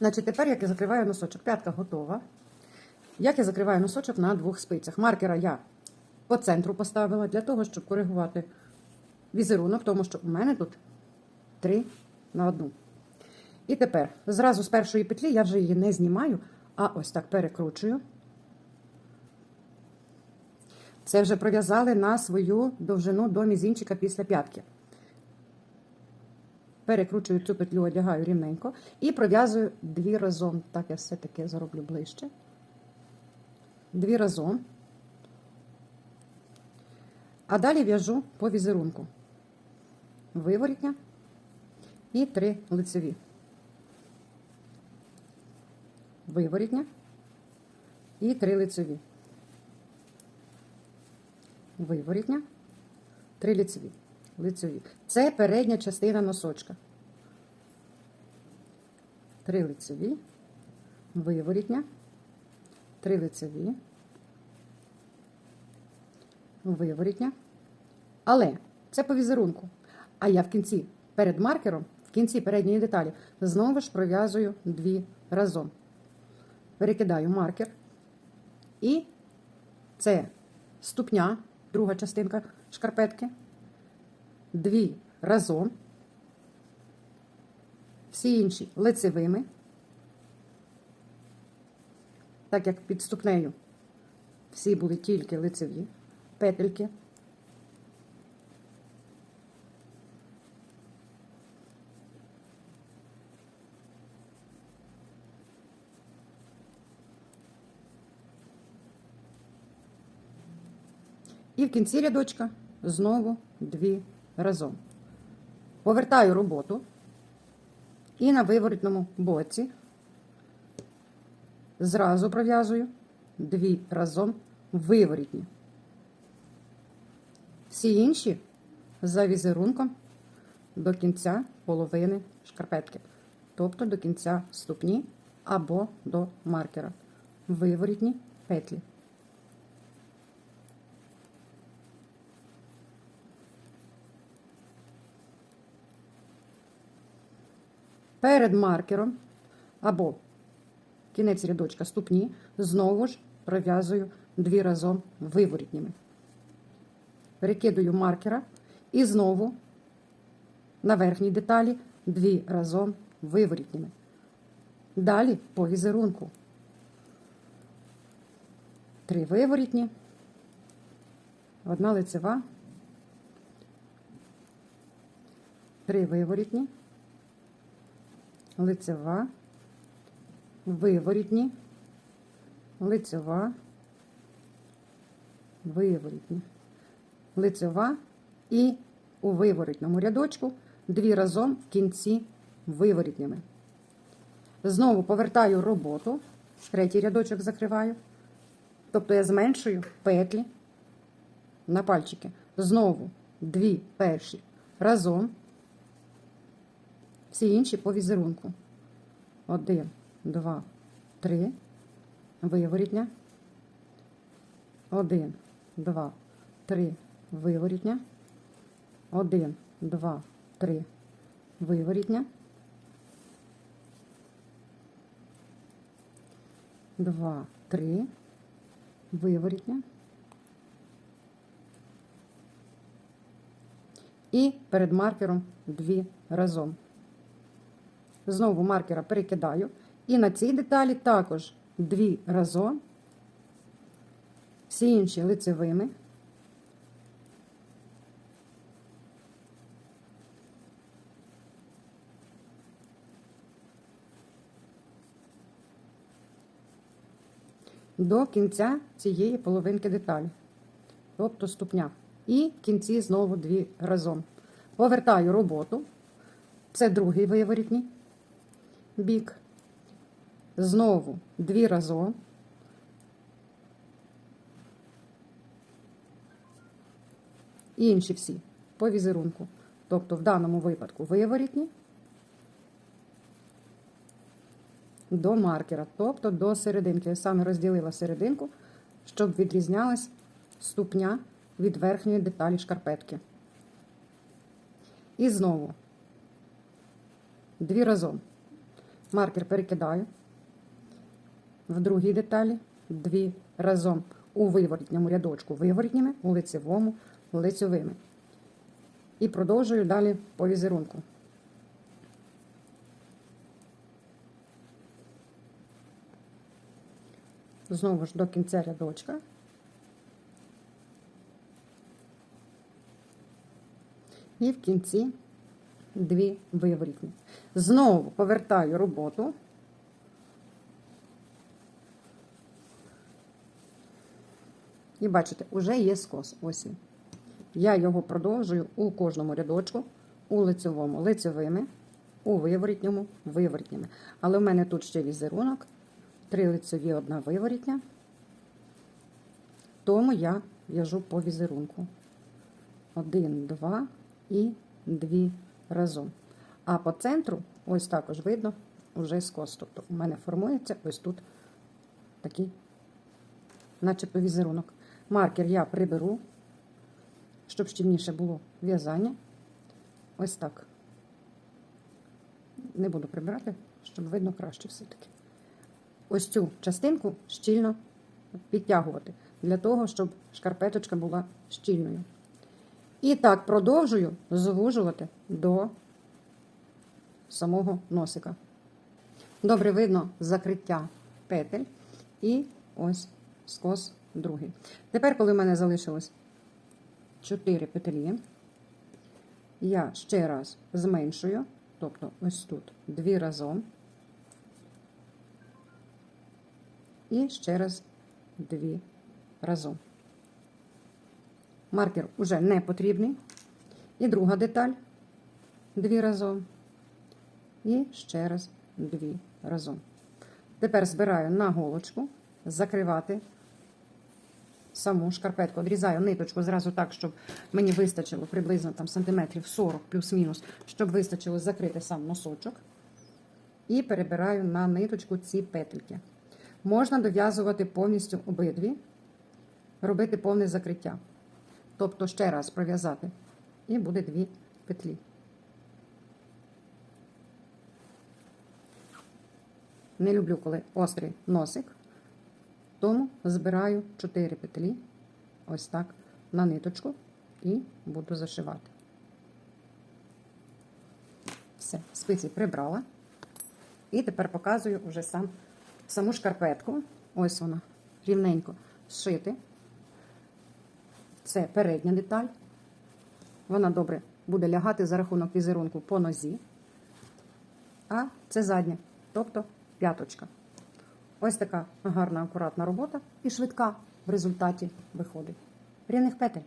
Значить, тепер як я закриваю носочок. П'ятка готова. Як я закриваю носочок на двох спицях. Маркера я по центру поставила для того, щоб коригувати візерунок, тому що у мене тут три на одну. І тепер зразу з першої петлі я вже її не знімаю, а ось так перекручую. Це вже пров'язали на свою довжину до мізинчика після п'ятки. Перекручую цю петлю, одягаю рівненько і пров'язую дві разом. Так, я все-таки зроблю ближче. Дві разом. А далі в'яжу по візерунку. Виворітня і три лицеві. Виворітня і три лицеві. Виворітня, три лицеві. Лицеві. Це передня частина носочка. Три лицеві, виворітня, три лицеві, виворітня. Але це по візерунку. А я в кінці перед маркером, в кінці передньої деталі, знову ж пров'язую дві разом. Перекидаю маркер. І це ступня, друга частинка шкарпетки. Дві разом. Всі інші лицевими. Так як під ступнею всі були тільки лицеві петельки. І в кінці рядочка знову дві разом. Повертаю роботу і на виворотному боці зразу пров'язую дві разом виворітні. Всі інші за візерунком до кінця половини шкарпетки, тобто до кінця ступні або до маркера. Виворітні петлі. Перед маркером або кінець рядочка ступні знову ж пров'язую дві разом виворітніми. Перекидую маркера і знову на верхній деталі дві разом виворітніми. Далі по візерунку. Три виворітні, одна лицева, три виворітні лицева, виворітні, лицева, виворітні, лицева і у виворітному рядочку дві разом в кінці виворітніми. Знову повертаю роботу, третій рядочок закриваю. Тобто я зменшую петлі на пальчики. Знову дві перші разом всі інші по візерунку. Один, два, три. Виворітня. Один, два, три. Виворітня. Один, два, три. Виворітня. Два, три. Виворітня. І перед маркером дві разом. Знову маркера перекидаю. І на цій деталі також дві разом, всі інші лицевими. До кінця цієї половинки деталі, тобто ступня. І кінці знову дві разом. Повертаю роботу. Це другий виворітній бік. Знову дві разом. Інші всі по візерунку. Тобто, в даному випадку виворітні до маркера, тобто до серединки. Я саме розділила серединку, щоб відрізнялась ступня від верхньої деталі шкарпетки. І знову дві разом. Маркер перекидаю. В другій деталі дві разом у виворітньому рядочку виворітніми, у лицевому лицьовими. І продовжую далі по візерунку. Знову ж до кінця рядочка. І в кінці дві виворітні. Знову повертаю роботу. І бачите, вже є скос. Ось він. Я його продовжую у кожному рядочку, у лицевому лицевими, у виворітньому виворітніми. Але в мене тут ще візерунок. Три лицеві, одна виворітня. Тому я в'яжу по візерунку. Один, два і дві разом. А по центру, ось також видно, вже скос. Тобто у мене формується ось тут такий, начебто візерунок. Маркер я приберу, щоб щільніше було в'язання. Ось так. Не буду прибирати, щоб видно краще все-таки. Ось цю частинку щільно підтягувати, для того, щоб шкарпеточка була щільною. І так продовжую звужувати до самого носика. Добре видно закриття петель і ось скос другий. Тепер, коли в мене залишилось 4 петлі, я ще раз зменшую, тобто ось тут дві разом. І ще раз дві разом. Маркер уже не потрібний. І друга деталь дві разом. І ще раз дві разом. Тепер збираю на голочку, закривати саму шкарпетку. Одрізаю ниточку зразу так, щоб мені вистачило приблизно там сантиметрів 40 плюс-мінус, щоб вистачило закрити сам носочок. І перебираю на ниточку ці петельки. Можна дов'язувати повністю обидві, робити повне закриття. Тобто ще раз пров'язати. І буде дві петлі. Не люблю, коли острий носик, тому збираю 4 петлі, ось так, на ниточку і буду зашивати. Все, спиці прибрала. І тепер показую вже сам, саму шкарпетку. Ось вона, рівненько зшити. Це передня деталь. Вона добре буде лягати за рахунок візерунку по нозі. А це задня, тобто п'яточка. Ось така гарна, акуратна робота і швидка в результаті виходить. Рівних петель.